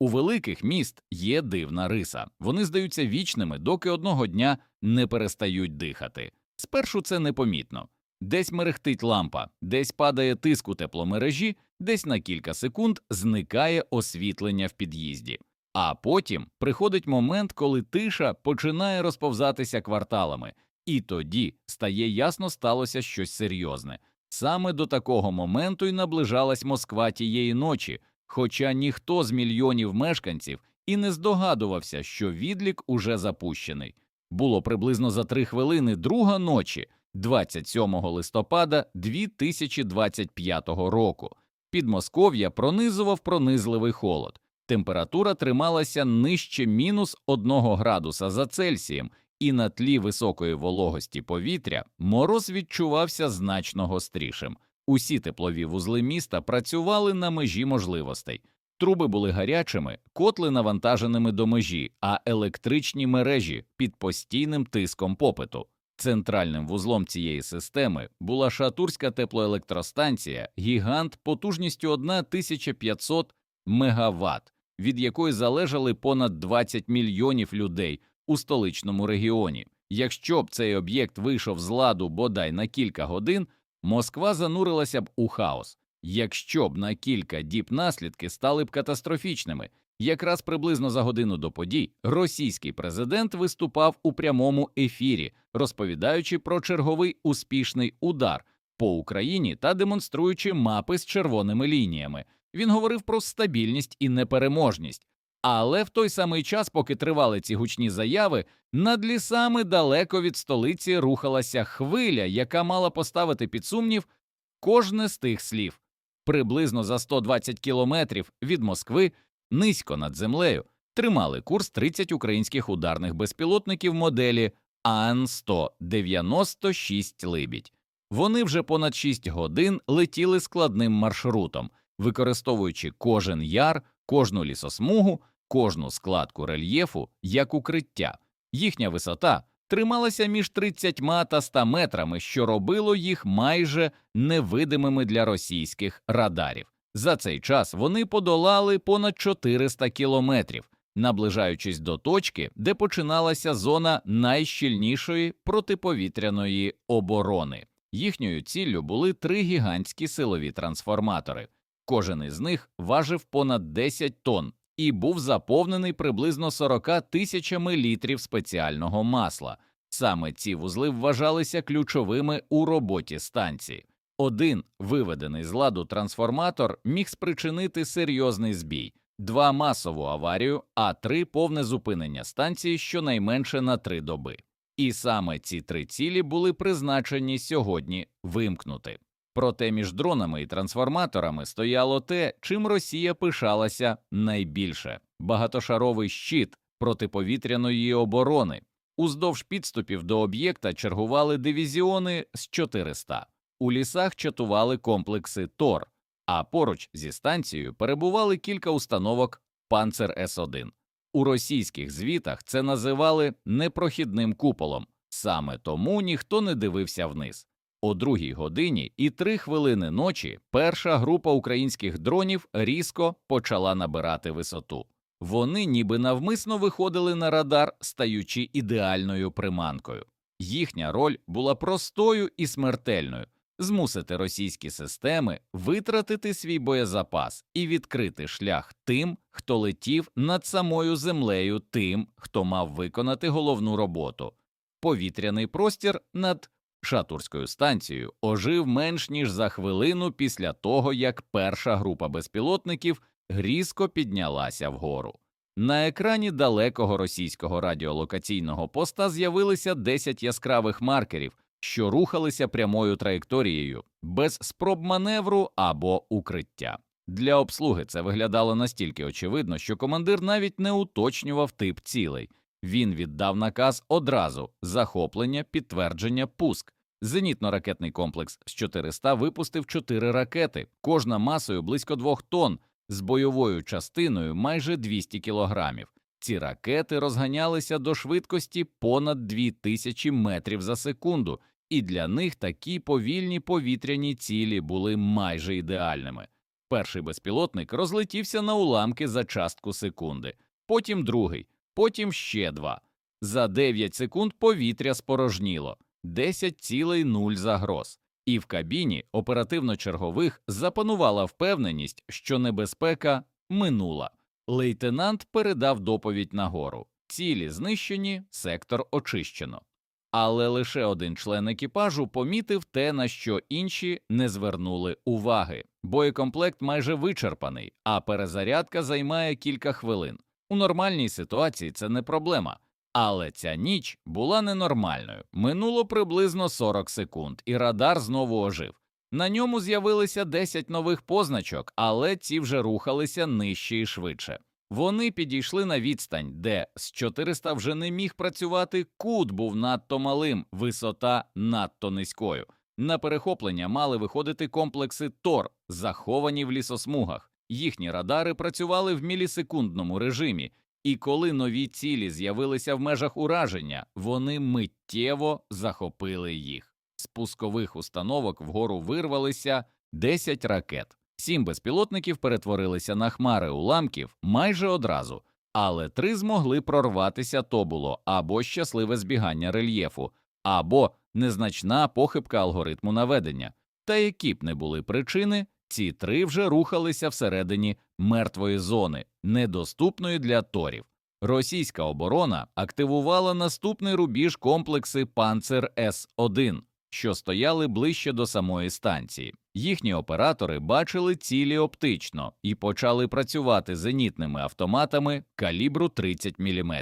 У великих міст є дивна риса. Вони здаються вічними, доки одного дня не перестають дихати. Спершу це непомітно. Десь мерехтить лампа, десь падає тиск у тепломережі, десь на кілька секунд зникає освітлення в під'їзді. А потім приходить момент, коли тиша починає розповзатися кварталами, і тоді стає ясно сталося щось серйозне. Саме до такого моменту й наближалась Москва тієї ночі, хоча ніхто з мільйонів мешканців і не здогадувався, що відлік уже запущений. Було приблизно за три хвилини друга ночі, 27 листопада 2025 року. Підмосков'я пронизував пронизливий холод. Температура трималася нижче мінус 1 градуса за Цельсієм, і на тлі високої вологості повітря мороз відчувався значно гострішим. Усі теплові вузли міста працювали на межі можливостей. Труби були гарячими, котли навантаженими до межі, а електричні мережі під постійним тиском попиту. Центральним вузлом цієї системи була Шатурська теплоелектростанція, гігант потужністю 1500 МВт, від якої залежали понад 20 мільйонів людей у столичному регіоні. Якщо б цей об'єкт вийшов з ладу бодай на кілька годин, Москва занурилася б у хаос. Якщо б на кілька діб наслідки стали б катастрофічними, якраз приблизно за годину до подій російський президент виступав у прямому ефірі, розповідаючи про черговий успішний удар по Україні та демонструючи мапи з червоними лініями. Він говорив про стабільність і непереможність. Але в той самий час, поки тривали ці гучні заяви, над лісами далеко від столиці рухалася хвиля, яка мала поставити під сумнів кожне з тих слів. Приблизно за 120 кілометрів від Москви, низько над землею, тримали курс 30 українських ударних безпілотників моделі Ан-196 «Либідь». Вони вже понад 6 годин летіли складним маршрутом, використовуючи кожен яр, кожну лісосмугу, кожну складку рельєфу як укриття. Їхня висота трималася між 30 та 100 метрами, що робило їх майже невидимими для російських радарів. За цей час вони подолали понад 400 кілометрів, наближаючись до точки, де починалася зона найщільнішої протиповітряної оборони. Їхньою ціллю були три гігантські силові трансформатори. Кожен із них важив понад 10 тонн і був заповнений приблизно 40 тисячами літрів спеціального масла. Саме ці вузли вважалися ключовими у роботі станції. Один виведений з ладу трансформатор міг спричинити серйозний збій, два масову аварію, а три повне зупинення станції щонайменше на три доби. І саме ці три цілі були призначені сьогодні вимкнути. Проте між дронами і трансформаторами стояло те, чим Росія пишалася найбільше багатошаровий щит протиповітряної оборони. Уздовж підступів до об'єкта чергували дивізіони з 400. У лісах чатували комплекси ТОР, а поруч зі станцією перебували кілька установок Панцер С1. У російських звітах це називали непрохідним куполом, саме тому ніхто не дивився вниз. О другій годині і три хвилини ночі перша група українських дронів різко почала набирати висоту. Вони ніби навмисно виходили на радар, стаючи ідеальною приманкою. Їхня роль була простою і смертельною змусити російські системи витратити свій боєзапас і відкрити шлях тим, хто летів над самою землею, тим, хто мав виконати головну роботу. Повітряний простір над Шатурською станцією ожив менш ніж за хвилину після того, як перша група безпілотників різко піднялася вгору. На екрані далекого російського радіолокаційного поста з'явилися 10 яскравих маркерів, що рухалися прямою траєкторією, без спроб маневру або укриття. Для обслуги це виглядало настільки очевидно, що командир навіть не уточнював тип цілей. Він віддав наказ одразу захоплення, підтвердження, пуск. Зенітно-ракетний комплекс з 400 випустив 4 ракети, кожна масою близько 2 тонн, з бойовою частиною майже 200 кілограмів. Ці ракети розганялися до швидкості понад 2000 метрів за секунду, і для них такі повільні повітряні цілі були майже ідеальними. Перший безпілотник розлетівся на уламки за частку секунди, потім другий, потім ще два. За 9 секунд повітря спорожніло, 10,0 загроз. І в кабіні оперативно-чергових запанувала впевненість, що небезпека минула. Лейтенант передав доповідь нагору. Цілі знищені, сектор очищено. Але лише один член екіпажу помітив те, на що інші не звернули уваги. Боєкомплект майже вичерпаний, а перезарядка займає кілька хвилин. У нормальній ситуації це не проблема. Але ця ніч була ненормальною. Минуло приблизно 40 секунд, і радар знову ожив. На ньому з'явилися 10 нових позначок, але ці вже рухалися нижче і швидше. Вони підійшли на відстань, де з 400 вже не міг працювати, кут був надто малим, висота надто низькою. На перехоплення мали виходити комплекси ТОР, заховані в лісосмугах. Їхні радари працювали в мілісекундному режимі, і коли нові цілі з'явилися в межах ураження, вони миттєво захопили їх. З пускових установок вгору вирвалися 10 ракет. Сім безпілотників перетворилися на хмари уламків майже одразу, але три змогли прорватися то було або щасливе збігання рельєфу, або незначна похибка алгоритму наведення. Та які б не були причини, ці три вже рухалися всередині мертвої зони, недоступної для торів. Російська оборона активувала наступний рубіж комплекси Панцер С-1, що стояли ближче до самої станції. Їхні оператори бачили цілі оптично і почали працювати зенітними автоматами калібру 30 мм.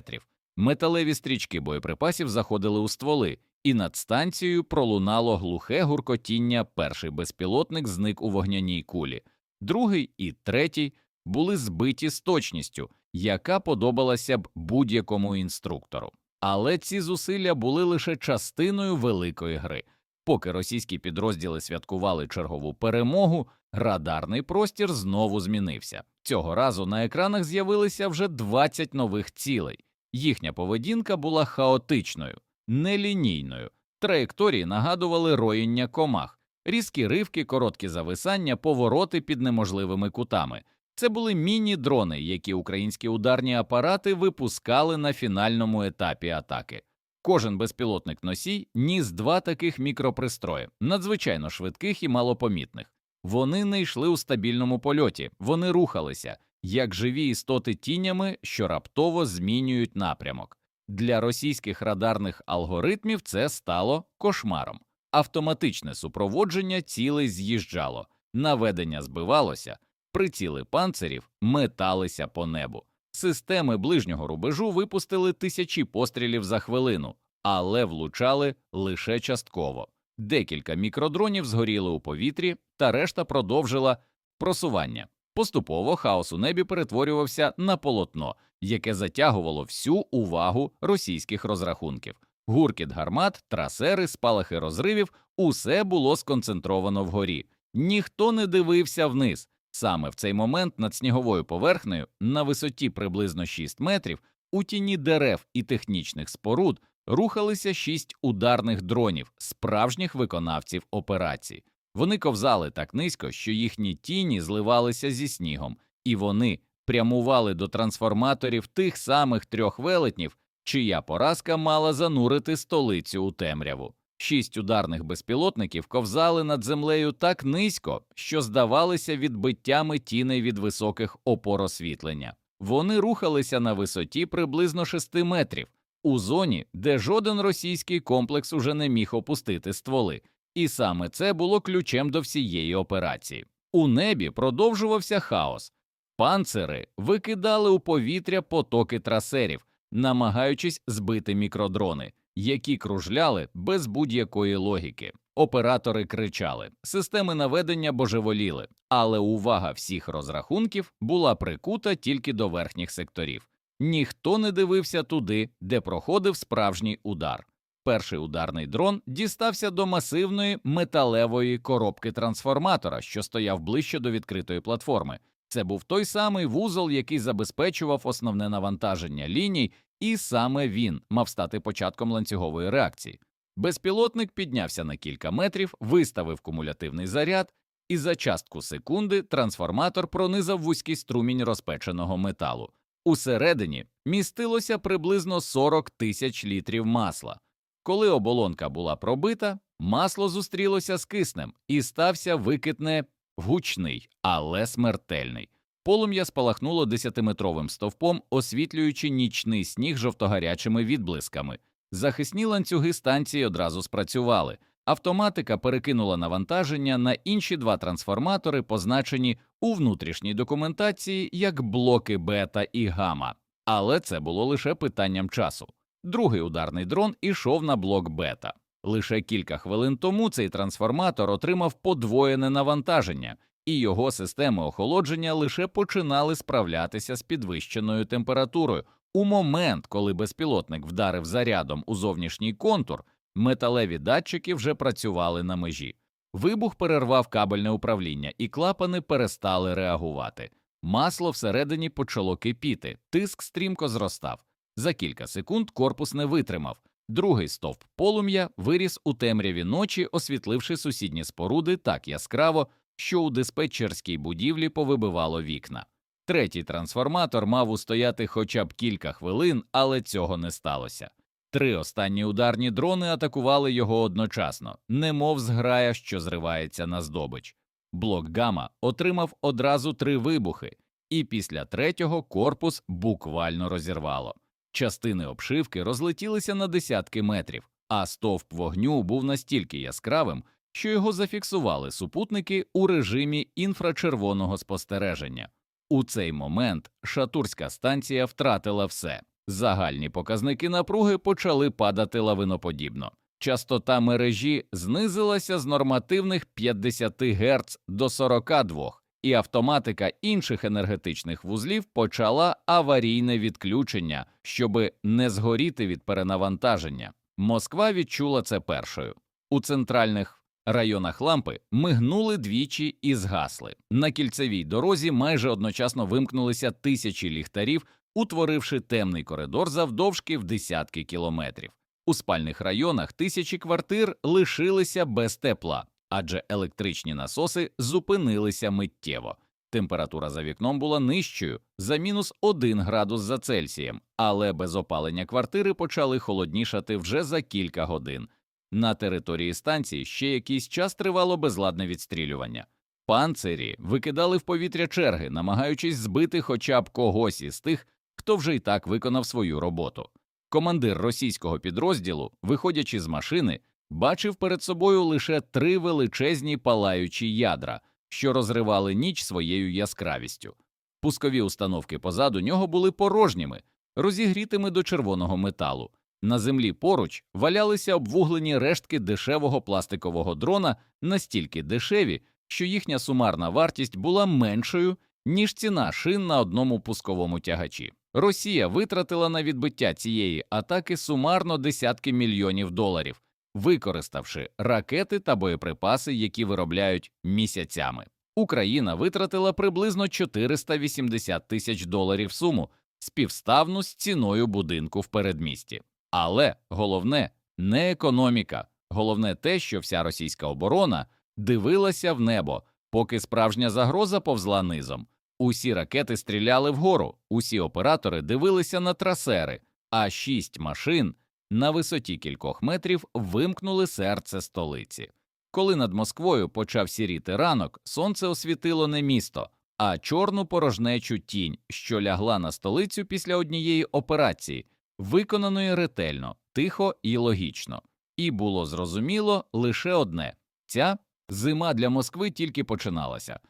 Металеві стрічки боєприпасів заходили у стволи, і над станцією пролунало глухе гуркотіння. Перший безпілотник зник у вогняній кулі, другий і третій були збиті з точністю, яка подобалася б будь-якому інструктору. Але ці зусилля були лише частиною великої гри. Поки російські підрозділи святкували чергову перемогу, радарний простір знову змінився. Цього разу на екранах з'явилися вже 20 нових цілей. Їхня поведінка була хаотичною, нелінійною. Траєкторії нагадували роїння комах, різкі ривки, короткі зависання, повороти під неможливими кутами. Це були міні-дрони, які українські ударні апарати випускали на фінальному етапі атаки. Кожен безпілотник носій ніс два таких мікропристрої, надзвичайно швидких і малопомітних. Вони не йшли у стабільному польоті, вони рухалися, як живі істоти тінями, що раптово змінюють напрямок. Для російських радарних алгоритмів це стало кошмаром. Автоматичне супроводження цілей з'їжджало, наведення збивалося, приціли панцирів металися по небу. Системи ближнього рубежу випустили тисячі пострілів за хвилину, але влучали лише частково. Декілька мікродронів згоріли у повітрі, та решта продовжила просування. Поступово хаос у небі перетворювався на полотно, яке затягувало всю увагу російських розрахунків. Гуркіт гармат, трасери, спалахи розривів усе було сконцентровано вгорі. Ніхто не дивився вниз. Саме в цей момент над сніговою поверхнею на висоті приблизно 6 метрів у тіні дерев і технічних споруд рухалися шість ударних дронів, справжніх виконавців операцій. Вони ковзали так низько, що їхні тіні зливалися зі снігом, і вони прямували до трансформаторів тих самих трьох велетнів, чия поразка мала занурити столицю у темряву. Шість ударних безпілотників ковзали над землею так низько, що здавалися відбиттями тіней від високих опор освітлення. Вони рухалися на висоті приблизно 6 метрів, у зоні, де жоден російський комплекс уже не міг опустити стволи, і саме це було ключем до всієї операції. У небі продовжувався хаос. Панцири викидали у повітря потоки трасерів, намагаючись збити мікродрони, які кружляли без будь-якої логіки. Оператори кричали, системи наведення божеволіли, але увага всіх розрахунків була прикута тільки до верхніх секторів. Ніхто не дивився туди, де проходив справжній удар. Перший ударний дрон дістався до масивної металевої коробки трансформатора, що стояв ближче до відкритої платформи. Це був той самий вузол, який забезпечував основне навантаження ліній, і саме він мав стати початком ланцюгової реакції. Безпілотник піднявся на кілька метрів, виставив кумулятивний заряд і за частку секунди трансформатор пронизав вузький струмінь розпеченого металу. Усередині містилося приблизно 40 тисяч літрів масла. Коли оболонка була пробита, масло зустрілося з киснем і стався викидне гучний, але смертельний. Полум'я спалахнуло десятиметровим стовпом, освітлюючи нічний сніг жовтогарячими відблисками. Захисні ланцюги станції одразу спрацювали. Автоматика перекинула навантаження на інші два трансформатори, позначені у внутрішній документації як блоки бета і гама. Але це було лише питанням часу. Другий ударний дрон ішов на блок бета. Лише кілька хвилин тому цей трансформатор отримав подвоєне навантаження, і його системи охолодження лише починали справлятися з підвищеною температурою. У момент, коли безпілотник вдарив зарядом у зовнішній контур, металеві датчики вже працювали на межі. Вибух перервав кабельне управління, і клапани перестали реагувати. Масло всередині почало кипіти, тиск стрімко зростав. За кілька секунд корпус не витримав. Другий стовп полум'я виріс у темряві ночі, освітливши сусідні споруди так яскраво, що у диспетчерській будівлі повибивало вікна. Третій трансформатор мав устояти хоча б кілька хвилин, але цього не сталося. Три останні ударні дрони атакували його одночасно, немов зграя, що зривається на здобич. Блок Гама отримав одразу три вибухи, і після третього корпус буквально розірвало. Частини обшивки розлетілися на десятки метрів, а стовп вогню був настільки яскравим, що його зафіксували супутники у режимі інфрачервоного спостереження. У цей момент шатурська станція втратила все. Загальні показники напруги почали падати лавиноподібно. Частота мережі знизилася з нормативних 50 Гц до 42, і автоматика інших енергетичних вузлів почала аварійне відключення, щоби не згоріти від перенавантаження. Москва відчула це першою. У центральних районах лампи мигнули двічі і згасли. На кільцевій дорозі майже одночасно вимкнулися тисячі ліхтарів, утворивши темний коридор завдовжки в десятки кілометрів. У спальних районах тисячі квартир лишилися без тепла, адже електричні насоси зупинилися миттєво. Температура за вікном була нижчою за мінус 1 градус за Цельсієм, але без опалення квартири почали холоднішати вже за кілька годин. На території станції ще якийсь час тривало безладне відстрілювання. Панцирі викидали в повітря черги, намагаючись збити хоча б когось із тих, хто вже й так виконав свою роботу. Командир російського підрозділу, виходячи з машини, бачив перед собою лише три величезні палаючі ядра, що розривали ніч своєю яскравістю. Пускові установки позаду нього були порожніми, розігрітими до червоного металу. На землі поруч валялися обвуглені рештки дешевого пластикового дрона настільки дешеві, що їхня сумарна вартість була меншою, ніж ціна шин на одному пусковому тягачі. Росія витратила на відбиття цієї атаки сумарно десятки мільйонів доларів, використавши ракети та боєприпаси, які виробляють місяцями. Україна витратила приблизно 480 тисяч доларів суму, співставну з ціною будинку в передмісті. Але головне не економіка, головне те, що вся російська оборона дивилася в небо, поки справжня загроза повзла низом. Усі ракети стріляли вгору, усі оператори дивилися на трасери, а шість машин на висоті кількох метрів вимкнули серце столиці. Коли над Москвою почав сіріти ранок, сонце освітило не місто, а чорну порожнечу тінь, що лягла на столицю після однієї операції, виконаної ретельно, тихо і логічно. І було зрозуміло лише одне ця зима для Москви тільки починалася.